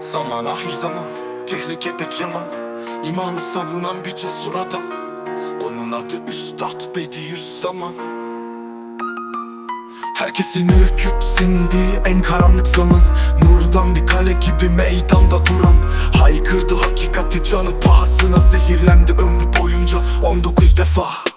Zaman ahir zaman Tehlikede keman İmanı savunan bir cesur adam. Onun adı Üstad Bediüzzaman. Herkesin ürküp sindiği en karanlık zaman. Nurdan bir kale gibi meydanda duran. Haykırdı hakikati canı pahasına Zehirlendi ömrü boyunca. 19 defa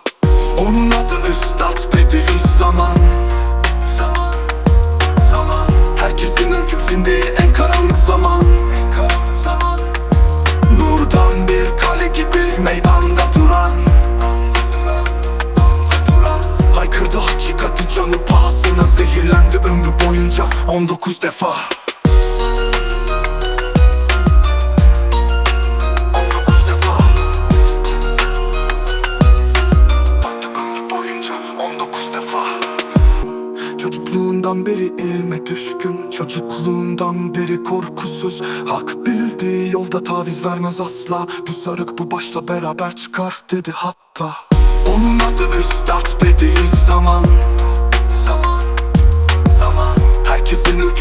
19 defa. Çocukluğundan beri ilme düşkün Çocukluğundan beri korkusuz. Hak bildiği yolda taviz vermez asla. Bu sarık bu başla beraber çıkar dedi hatta. Onun adı Üstad Bediüzzaman Zaman,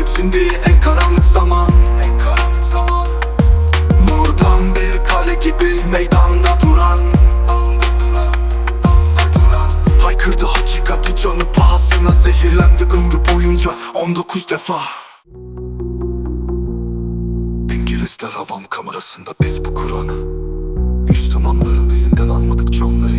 Ürküp sindiği en karanlık zaman. En karanlık zaman Nurdan bir kale gibi meydanda duran. Haykırdı hakikati canı pahasına Zehirlendi ömrü boyunca 19 defa. İngilizler havam kamerasında biz bu Kur'an'ı Müslümanların elinden almadıkça onları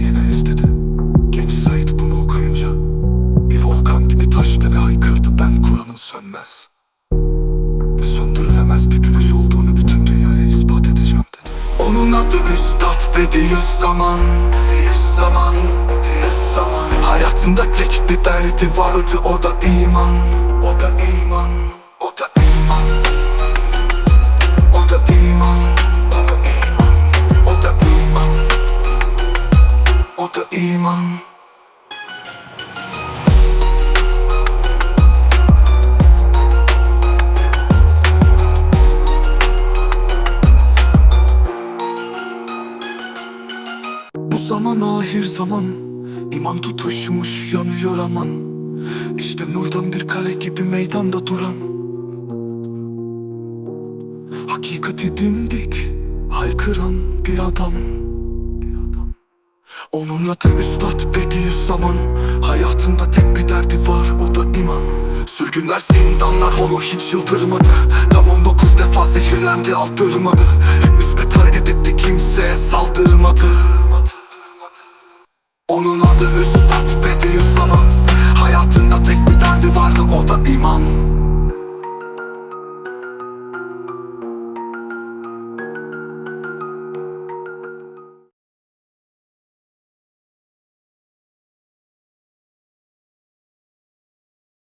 Adı Üstad Bediüzzaman Bediüzzaman Bediüzzaman Hayatında tek bir derdi vardı o da iman O da iman O iman. O iman O iman O iman. O iman zaman ahir zaman İman tutuşmuş yanıyor aman. İşte nurdan bir kale gibi meydanda duran. Hakikati dimdik haykıran bir adam. Onun adı Üstad Bediüzzaman. Hayatında tek bir derdi var o da iman. Sürgünler zindanlar onu hiç yıldırmadı. Tam 19 defa zehirlendi aldırmadı Hep müspet hareket etti kimseye saldırmadı onun